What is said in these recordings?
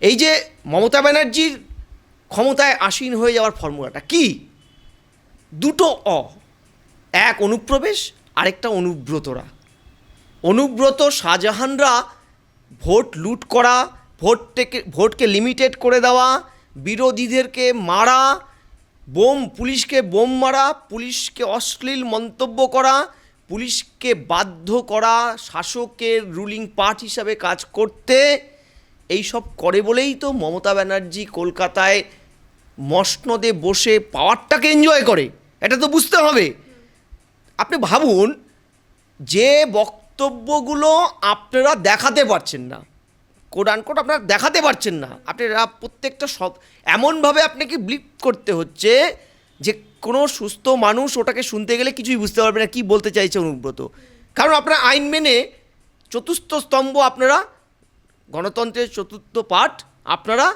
এই যে মমতা ব্যানার্জির ক্ষমতায় আসীন হয়ে যাওয়ার ফর্মুলাটা কি? দুটো অ, এক অনুপ্রবেশ, আরেকটা অনুব্রতরা। অনুব্রত শাহজাহানরা ভোট লুট করা ভোটকে ভোটকে লিমিটেড করে দেওয়া, বিরোধীদেরকে মারা, বোম, পুলিশকে বোম মারা, পুলিশকে অশ্লীল মন্তব্য করা, পুলিশকে বাধ্য করা, শাসকের রুলিং পার্ট হিসাবে কাজ করতে এই সব করে বলেই তো মমতা ব্যানার্জি কলকাতায় মসনদে বসে পাওয়ারটাকে এনজয় করে। এটা তো বুঝতে হবে। আপনি ভাবুন, যে বক্তব্যগুলো আপনারা দেখাতে পারছেন না কোড আনকোট আপনারা দেখাতে পারছেন না, আপনারা প্রত্যেকটা সব, এমনভাবে আপনাকে ব্লিপ করতে হচ্ছে যে কোনো সুস্থ মানুষ ওটাকে শুনতে গেলে কিছুই বুঝতে পারবে না, কী বলতে চাইছে অনুব্রত? কারণ আপনারা আইন মেনে চতুর্থ স্তম্ভ আপনারা গণতন্ত্রের চতুর্থ পাঠ, আপনারা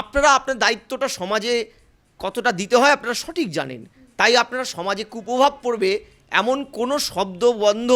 আপনারা আপনার দায়িত্বটা সমাজে কতটা দিতে হয় আপনারা সঠিক জানেন। তাই আপনারা সমাজে কুপ্রভাব পড়বে, এমন কোনো শব্দ, বন্ধ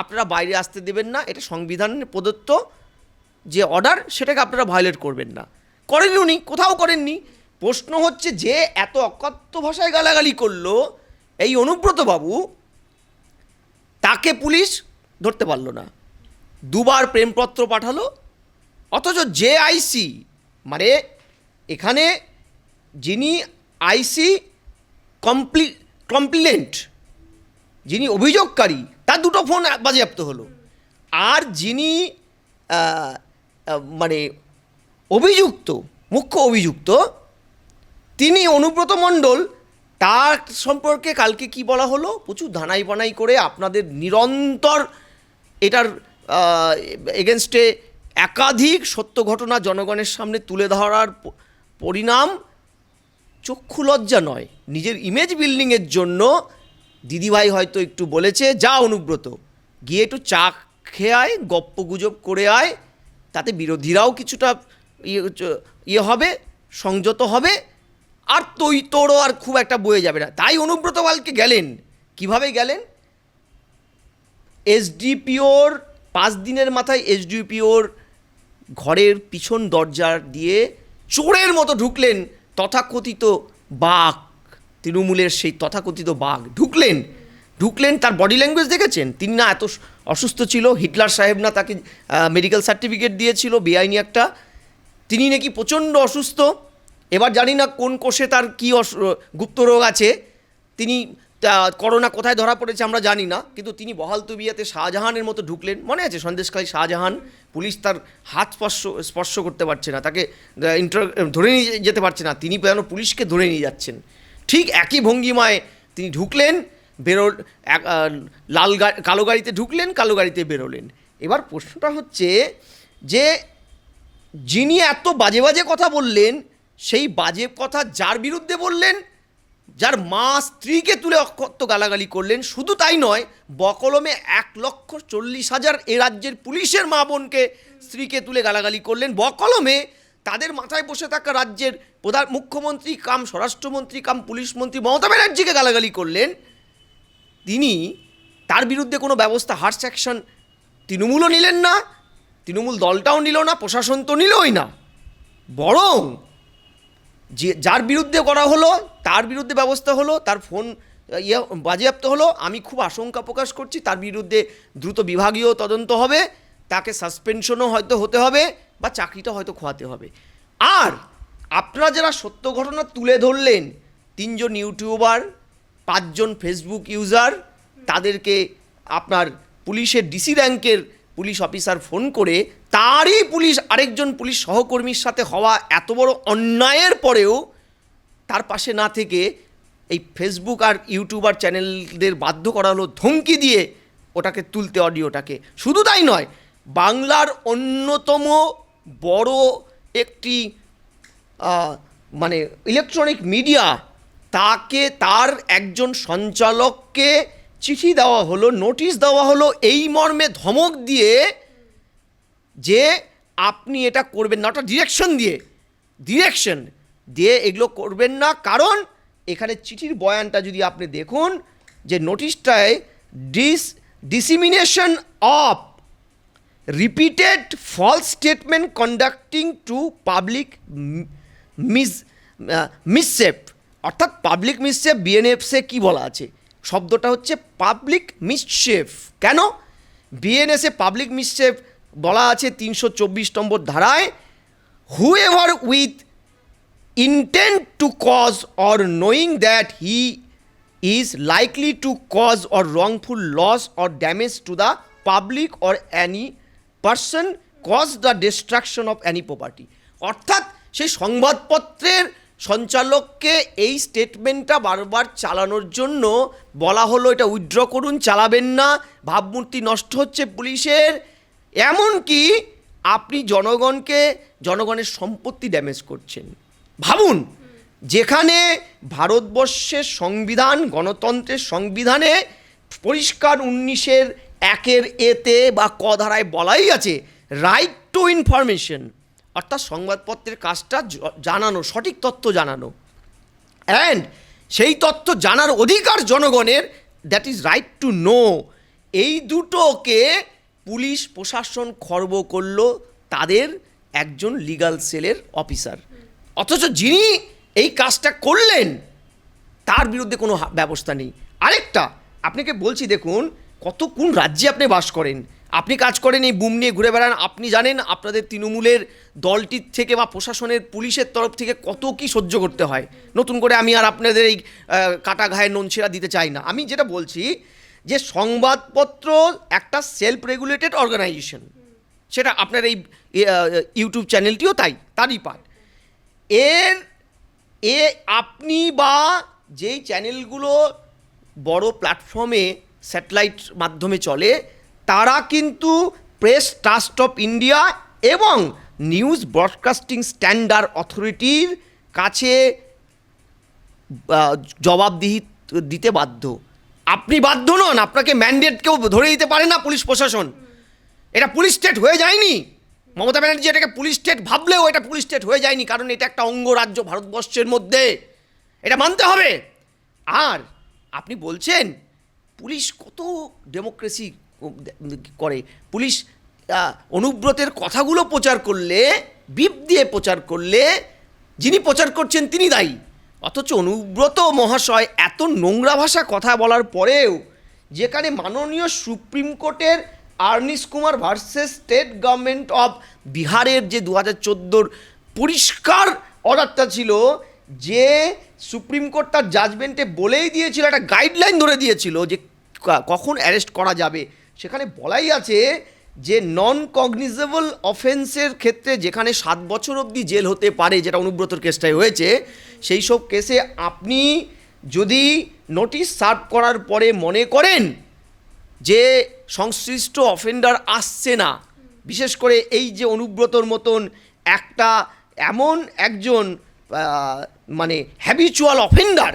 আপনারা বাইরে আসতে দেবেন না। এটা সংবিধানের প্রদত্ত যে অর্ডার সেটাকে আপনারা ভায়োলেট করবেন না। করেন উনি, কোথাও করেননি। প্রশ্ন হচ্ছে যে এত অকথ্য ভাষায় গালাগালি করল এই অনুব্রত বাবু, তাকে পুলিশ ধরতে পারল না। দুবার প্রেমপত্র পাঠালো অথচ যে আইসি মানে এখানে যিনি আইসি কমপ্লি, কমপ্লেন্ট, যিনি অভিযোগকারী, তার দুটো ফোন বাজেয়াপ্ত হলো। আর যিনি মানে অভিযুক্ত, মুখ্য অভিযুক্ত, তিনি অনুব্রত মণ্ডল, তার সম্পর্কে কালকে কি বলা হলো? প্রচুর ধানাই বানাই করে আপনাদের নিরন্তর এটার এগেনস্টে একাধিক সত্য ঘটনা জনগণের সামনে তুলে ধরার পরিণাম চক্ষু লজ্জা নয়। নিজের ইমেজ বিল্ডিংয়ের জন্য দিদিভাই হয়তো একটু বলেছে, যা অনুব্রত। গিয়ে একটু চা খেয়ে আয়, গপ্প গুজব করে আয়, তাতে বিরোধীরাও কিছুটা ইয়ে ইয়ে হবে, সংযত হবে, আর তৈ তোরও আর খুব একটা বয়ে যাবে না। তাই অনুব্রত বালকে গেলেন। কীভাবে গেলেন? এসডিপিওর পাঁচ দিনের মাথায় এসডিপিওর ঘরের পিছন দরজা দিয়ে চোরের মতো ঢুকলেন তথাকথিত বাঘ। তৃণমূলের সেই তথাকথিত বাঘ ঢুকলেন। ঢুকলেন, তার বডি ল্যাঙ্গুয়েজ দেখেছেন? তিনি না এত অসুস্থ ছিল, হিটলার সাহেব না তাকে মেডিকেল সার্টিফিকেট দিয়েছিল, বেআইনি একটা। তিনি নাকি প্রচণ্ড অসুস্থ। এবার জানি না কোন কোষে তার কী গুপ্ত রোগ আছে। তিনি করোনা কোথায় ধরা পড়েছে আমরা জানি না, কিন্তু তিনি বহাল তুবিয়াতে শাহজাহানের মতো ঢুকলেন। মনে আছে সন্দেশখালী শাহজাহান পুলিশ তার হাত স্পর্শ স্পর্শ করতে পারছে না, তাকে ইন্টার ধরে নিয়ে যেতে পারছে না, তিনি যেন পুলিশকে ধরে নিয়ে যাচ্ছেন? ঠিক একই ভঙ্গিমায় তিনি ঢুকলেন, বেরো লাল কালো গাড়িতে ঢুকলেন, কালো গাড়িতে বেরোলেন। এবার প্রশ্নটা হচ্ছে যে, যিনি এত বাজে বাজে কথা বললেন, সেই বাজে কথা যার বিরুদ্ধে বললেন যার মা স্ত্রীকে তুলে অক্ষত্য গালাগালি করলেন, শুধু তাই নয়, বকলমে এক লক্ষ চল্লিশ হাজার এ রাজ্যের পুলিশের মা বোনকে স্ত্রীকে তুলে গালাগালি করলেন। বকলমে তাদের মাথায় বসে থাকা রাজ্যের প্রধান মুখ্যমন্ত্রী কাম স্বরাষ্ট্রমন্ত্রী কাম পুলিশ মন্ত্রী মমতা ব্যানার্জিকে গালাগালি করলেন। তিনি তার বিরুদ্ধে কোনো ব্যবস্থা হার্স অ্যাকশন তৃণমূলও নিলেন না, তৃণমূল দলটাও নিল না, প্রশাসন তো নিলই না। বরং যে যার বিরুদ্ধে করা হলো, তার বিরুদ্ধে ব্যবস্থা হলো, তার ফোন ইয়ে বাজেয়াপ্ত হলো, আমি খুব আশঙ্কা প্রকাশ করছি তার বিরুদ্ধে দ্রুত বিভাগীয় তদন্ত হবে, তাকে সাসপেনশনও হয়তো হতে হবে বা চাকরিটা হয়তো খোয়াতে হবে। আর আপনারা যারা সত্য ঘটনা তুলে ধরলেন, তিনজন ইউটিউবার, পাঁচজন ফেসবুক ইউজার, তাদেরকে আপনার পুলিশের ডিসি র্যাঙ্কের পুলিশ অফিসার ফোন করে তারই পুলিশ আরেকজন পুলিশ সহকর্মীর সাথে হওয়া এত বড় অন্যায়ের পরেও তার পাশে না থেকে এই ফেসবুক আর ইউটিউবার চ্যানেলদের বাধ্য করা হলো ধমকি দিয়ে ওটাকে তুলতে অডিওটাকে। শুধু তাই নয়, বাংলার অন্যতম বড় একটি মানে ইলেকট্রনিক মিডিয়া তাকে তার একজন সঞ্চালককে চিঠি দেওয়া হলো, নোটিশ দেওয়া হলো, এই মর্মে ধমক দিয়ে যে আপনি এটা করবেন না ওটা ডিরেকশন দিয়ে ডিরেকশন দিয়ে এগুলো করবেন না। কারণ এখানে চিঠির বয়ানটা যদি আপনি দেখুন, যে নোটিশটায় dis dissemination of repeated false statement conducting to public mis মিসসেপ অর্থাৎ পাবলিক মিসসেপ বিএনএফসে কি বলা আছে? শব্দটা হচ্ছে পাবলিক মিসশেফ কেন? বিএনএসে পাবলিক মিসশেফ বলা আছে তিনশো চব্বিশ নম্বর ধারায়। Whoever with intent to cause or knowing that he is likely to cause or wrongful loss or damage to the public or any person cause the destruction of any property অর্থাৎ সেই সংবাদপত্রের সঞ্চালককে এই স্টেটমেন্টটা বারবার চালানোর জন্য বলা হলো, এটা উইথড্র করুন, চালাবেন না। ভাবমূর্তি নষ্ট হচ্ছে পুলিশের। এমনকি আপনি জনগণকে, জনগণের সম্পত্তি ড্যামেজ করছেন। ভাবুন, যেখানে ভারতবর্ষের সংবিধান, গণতন্ত্রের সংবিধানে পরিষ্কার উনিশের একের এতে বা ক ধারায় বলাই আছে রাইট টু ইনফরমেশন অর্থাৎ সংবাদপত্রের কাজটা জানানো, সঠিক তথ্য জানানো। অ্যান্ড সেই তথ্য জানার অধিকার জনগণের that is right to know এই দুটোকে পুলিশ প্রশাসন খর্ব করল তাদের একজন লিগাল সেলের অফিসার অথচ যিনি এই কাজটা করলেন, তার বিরুদ্ধে কোনো ব্যবস্থা নেই। আরেকটা, আপনাকে বলছি দেখুন কত কোন রাজ্যে আপনি বাস করেন? আপনি কাজ করেন, এই বুম নিয়ে ঘুরে বেড়ান। আপনি জানেন আপনাদের তৃণমূলের দলটির থেকে বা প্রশাসনের পুলিশের তরফ থেকে কত কি সহ্য করতে হয়। নতুন করে আমি আর আপনাদের এই কাটা ঘায়ে ননছেড়া দিতে চাই না। আমি যেটা বলছি যে সংবাদপত্র একটা সেলফ রেগুলেটেড অর্গানাইজেশন সেটা আপনার এই ইউটিউব চ্যানেলটিও তাই, তারই পার্ট এর, এ আপনি বা যেই চ্যানেলগুলো বড় প্ল্যাটফর্মে স্যাটেলাইট মাধ্যমে চলে তারা কিন্তু প্রেস, ট্রাস্ট অফ ইন্ডিয়া এবং নিউজ ব্রডকাস্টিং স্ট্যান্ডার্ড অথরিটির কাছে জবাবদিহি দিতে বাধ্য। আপনি বাধ্য নন, আপনাকে ম্যান্ডেট কেউ ধরে দিতে পারে না পুলিশ প্রশাসন। এটা পুলিশ স্টেট হয়ে যায়নি। মমতা ব্যানার্জি এটাকে পুলিশ স্টেট ভাবলেও এটা পুলিশ স্টেট হয়ে যায়নি, কারণ এটা একটা অঙ্গরাজ্য ভারতবর্ষের মধ্যে। এটা মানতে হবে। আর আপনি বলছেন, পুলিশ কত ডেমোক্রেসি করে। পুলিশ অনুব্রতের কথাগুলো প্রচার করলে, বিপ দিয়ে প্রচার করলে, যিনি প্রচার করছেন তিনি দায়ী। অথচ অনুব্রত মহাশয় এত নোংরা ভাষা কথা বলার পরেও, যেখানে মাননীয় সুপ্রিম কোর্টের Arnesh Kumar versus state government of বিহারের যে দু হাজার চোদ্দোর পরিষ্কার অর্ডারটা ছিল, যে সুপ্রিম কোর্ট তার জাজমেন্টে বলেই দিয়েছিল, একটা গাইডলাইন ধরে দিয়েছিল যে কখন অ্যারেস্ট করা যাবে। সেখানে বলাই আছে যে নন কগনিজেবল অফেন্সের ক্ষেত্রে যেখানে সাত বছর অবধি জেল হতে পারে যেটা অনুব্রতর কেসটায় হয়েছে সেই সব কেসে আপনি যদি নোটিশ সার্ভ করার পরে মনে করেন যে সংশ্লিষ্ট অফেন্ডার আসছে না বিশেষ করে এই যে অনুব্রতর মতন একটা এমন একজন মানে হ্যাবিচুয়াল অফেন্ডার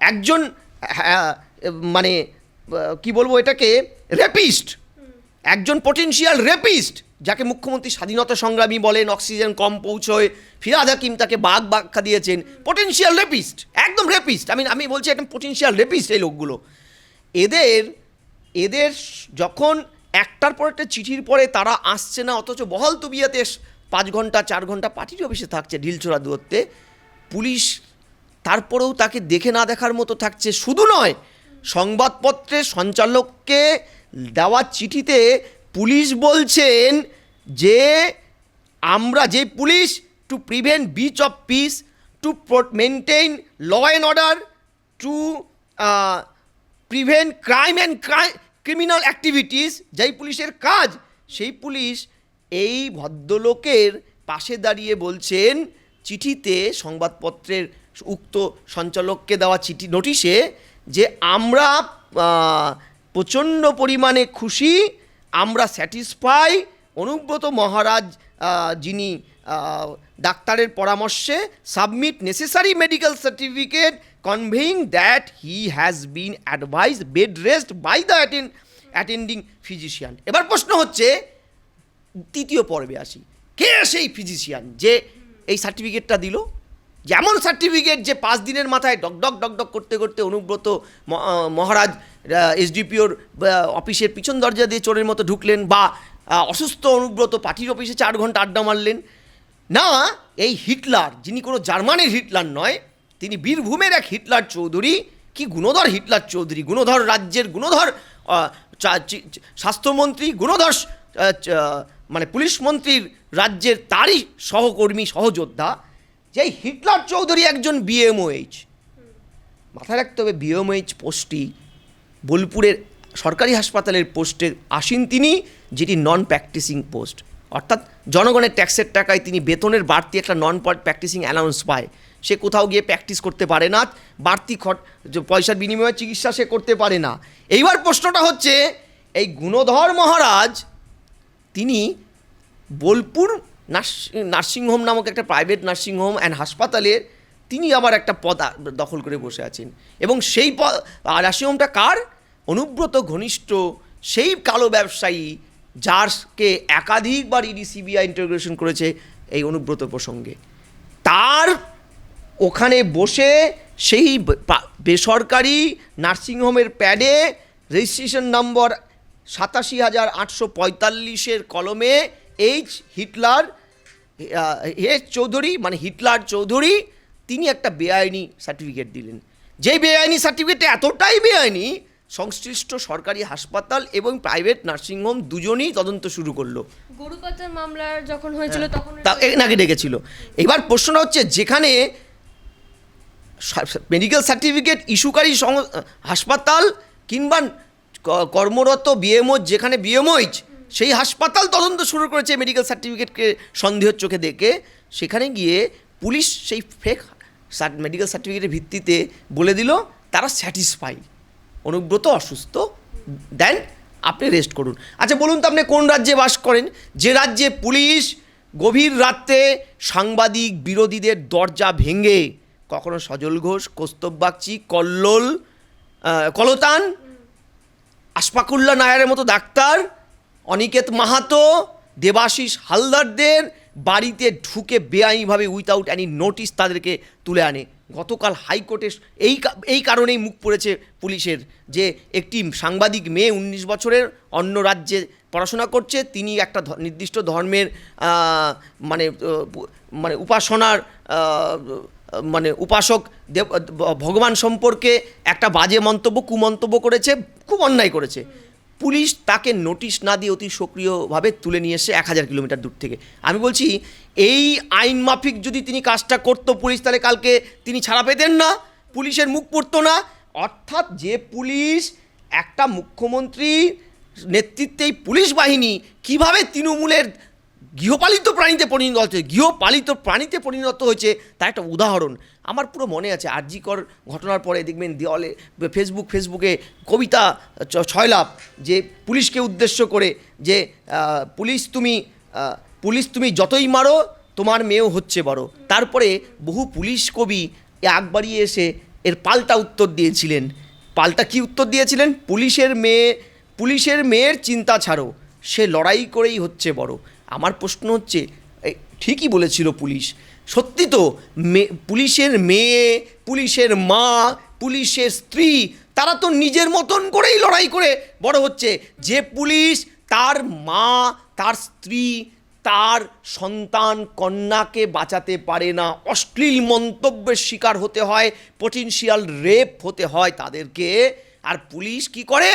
একজন হ্যাঁ, মানে কি বলব এটাকে? রেপিস্ট একজন পটেনশিয়াল রেপিস্ট যাকে মুখ্যমন্ত্রী স্বাধীনতা সংগ্রামী বলেন অক্সিজেন কম পৌঁছয় ফিরাদ হাকিম তাকে বাঘ ব্যাখ্যা দিয়েছেন। পটেনশিয়াল রেপিস্ট একদম রেপিস্ট আমি আমি বলছি একদম পটেনশিয়াল রেপিস্ট এই লোকগুলো। এদের এদের যখন একটার পর একটা চিঠির পরে তারা আসছে না অথচ বহল তুবিয়াতে পাঁচ ঘণ্টা চার ঘণ্টা পার্টির অফিসে থাকছে ঢিলছোড়া দূরত্বে পুলিশ তারপরেও তাকে দেখে না দেখার মতো থাকছে। শুধু নয় সংবাদপত্রের সঞ্চালককে দেওয়া চিঠিতে পুলিশ বলছেন যে আমরা যে police to prevent breach of peace to maintain law and order to prevent crime and crime criminal activities যেই পুলিশের কাজ, সেই পুলিশ এই ভদ্রলোকের পাশে দাঁড়িয়ে বলছেন, চিঠিতে সংবাদপত্রের উক্ত সঞ্চালককে দেওয়া চিঠি, নোটিশে যে আমরা প্রচণ্ড পরিমাণে খুশি, আমরা স্যাটিসফাই, অনুব্রত মহারাজ যিনি ডাক্তারের পরামর্শে submit necessary medical certificate conveying that he has been advised bed rest by the attend attending physician. এবার প্রশ্ন হচ্ছে তৃতীয় পর্বে আসি। কে সেই ফিজিশিয়ান যে এই সার্টিফিকেটটা দিল? যেমন সার্টিফিকেট যে পাঁচ দিনের মাথায় ডকডক ডকডক করতে করতে অনুব্রত মহারাজ এসডিপিওর অফিসের পিছন দরজা দিয়ে চোরের মতো ঢুকলেন বা অসুস্থ অনুব্রত পার্টির অফিসে চার ঘণ্টা আড্ডা মারলেন। না, এই হিটলার, যিনি কোনো জার্মানির হিটলার নয়, তিনি বীরভূমের এক হিটলার চৌধুরী। কি গুণধর হিটলার চৌধুরী? গুণধর রাজ্যের গুণধর স্বাস্থ্যমন্ত্রী গুণধর মানে পুলিশ মন্ত্রীর রাজ্যের তারই সহকর্মী, সহযোদ্ধা। যে হিটলার চৌধুরী একজন বিএমওএইচ মাথায় রাখতে হবে বিএমওএইচ পোস্টটি বোলপুরের সরকারি হাসপাতালের পোস্টে আসীন তিনি, যেটি নন প্র্যাকটিসিং পোস্ট। অর্থাৎ জনগণের ট্যাক্সের টাকায় তিনি বেতনের বাড়তি একটা নন প্র্যাকটিসিং অ্যালাউন্স পায়। সে কোথাও গিয়ে প্র্যাকটিস করতে পারে না, বাড়তি খট পয়সার বিনিময়ে চিকিৎসা সে করতে পারে না। এইবার প্রশ্নটা হচ্ছে, এই গুণধর মহারাজ, তিনি বোলপুর নার্সিংহোম নামক একটা প্রাইভেট নার্সিংহোম অ্যান্ড হাসপাতালের তিনি আবার একটা পদ দখল করে বসে আছেন। এবং সেই পদ নার্সিংহোমটা কার? অনুব্রত ঘনিষ্ঠ সেই কালো ব্যবসায়ী যারকে একাধিকবার ইডি সিবিআই ইন্টারগ্রেশন করেছে এই অনুব্রত প্রসঙ্গে। তার ওখানে বসে সেই বেসরকারি নার্সিংহোমের প্যাডে রেজিস্ট্রেশন নম্বর সাতাশি হাজার আটশো পঁয়তাল্লিশের কলমে এইচ হিটলার এইচ চৌধুরী মানে হিটলার চৌধুরী তিনি একটা বেআইনি সার্টিফিকেট দিলেন। যে বেআইনি সার্টিফিকেট এতটাই বেআইনি সংশ্লিষ্ট সরকারি হাসপাতাল এবং প্রাইভেট নার্সিংহোম দুজনেই তদন্ত শুরু করল। গরু পাচার মামলার যখন হয়েছিল তখন তা এনাকে ডেকেছিল। এবার প্রশ্নটা হচ্ছে যেখানে মেডিকেল সার্টিফিকেট ইস্যুকারী হাসপাতাল কিংবা কর্মরত বিএমও যেখানে বিএমওইচ সেই হাসপাতাল তদন্ত শুরু করেছে মেডিকেল সার্টিফিকেটকে সন্দেহের চোখে দেখে। সেখানে গিয়ে পুলিশ সেই ফেক মেডিকেল সার্টিফিকেটের ভিত্তিতে বলে দিল, তারা স্যাটিসফাই অনুব্রত অসুস্থ। দেন আপনি রেস্ট করুন। আচ্ছা বলুন তো আপনি কোন রাজ্যে বাস করেন? যে রাজ্যে পুলিশ গভীর রাত্রে সাংবাদিক বিরোধীদের দরজা ভেঙে কখনো সজল ঘোষ, কৌস্তব বাগচি, কল্লোল কলতান আশফাকুল্লা নায়ারের মতো ডাক্তার অনিকেত মাহাতো, দেবাশিস হালদারদের বাড়িতে ঢুকে বেআইনিভাবে উইথাউট অ্যানি নোটিশ তাদেরকে তুলে আনে। গতকাল হাইকোর্টে এই এই কারণেই মুখ পড়েছে পুলিশের যে একটি সাংবাদিক মেয়ে উনিশ বছরের, অন্য রাজ্যে পড়াশোনা করছে, তিনি একটা নির্দিষ্ট ধর্মের মানে মানে উপাসনার মানে উপাসক দেব, ভগবান সম্পর্কে একটা বাজে মন্তব্য, কুমন্তব্য করেছে, খুব অন্যায় করেছে। পুলিশ তাকে নোটিশ না দিয়ে অতি সক্রিয়ভাবে তুলে নিয়ে এসে এক হাজার কিলোমিটার দূর থেকে। আমি বলছি, এই আইন মাফিক যদি তিনি কাজটা করতো পুলিশ, তাহলে কালকে তিনি ছাড়া পেতেন না, পুলিশের মুখ পড়তো না। অর্থাৎ যে পুলিশ, একটা মুখ্যমন্ত্রী, নেতৃত্বেই পুলিশ বাহিনী, কীভাবে তৃণমূলের গৃহপালিত প্রাণীতে পরিণত হচ্ছে গৃহপালিত প্রাণীতে পরিণত হয়েছে, তার একটা উদাহরণ। আমার পুরো মনে আছে, আরজিকর ঘটনার পরে দেখবেন দেওয়ালে ফেসবুক ফেসবুকে কবিতা ছয়লাভ যে পুলিশকে উদ্দেশ্য করে যে পুলিশ তুমি পুলিশ তুমি যতই মারো, তোমার মেয়েও হচ্ছে বড়। তারপরে বহু পুলিশ কবি আগ বাড়িয়ে এসে এর পাল্টা উত্তর দিয়েছিলেন। পাল্টা কি উত্তর দিয়েছিলেন? পুলিশের মেয়ে, পুলিশের মেয়ের চিন্তা ছাড়ো, সে লড়াই করেই হচ্ছে বড়। আমার প্রশ্ন হচ্ছে ঠিকই বলেছিল পুলিশ সত্যি তো পুলিশের মেয়ে, পুলিশের মা, পুলিশের স্ত্রী, তারা তো নিজের মতন করেই লড়াই করে। বড় হচ্ছে, যে পুলিশ তার মা, তার স্ত্রী, তার সন্তান, কন্যাকে বাঁচাতে পারে না, অশ্লীল মন্তব্যের শিকার হতে হয়, পটেনশিয়াল রেপ হতে হয় তাদেরকে, আর পুলিশ কি করে?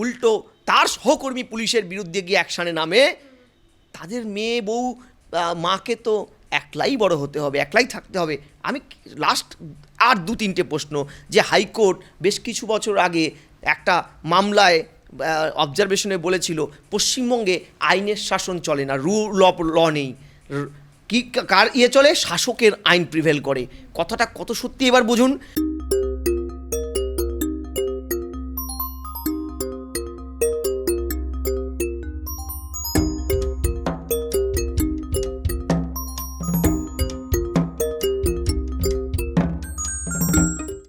উল্টো, তার সহকর্মী পুলিশের বিরুদ্ধে গিয়ে অ্যাকশানে নামে। তাদের মেয়ে বউ মাকে তো একলাই বড় হতে হবে, একলাই থাকতে হবে। আমি লাস্ট আর দু তিনটে প্রশ্ন, যে হাইকোর্ট বেশ কিছু বছর আগে একটা মামলায় অবজারভেশনে বলেছিল, পশ্চিমবঙ্গে আইনের শাসন চলে না রুল অফ ল নেই। কি, কার ইয়ে চলে? শাসকের আইন প্রিভেল করে। কথাটা কত সত্যি এবার বুঝুন।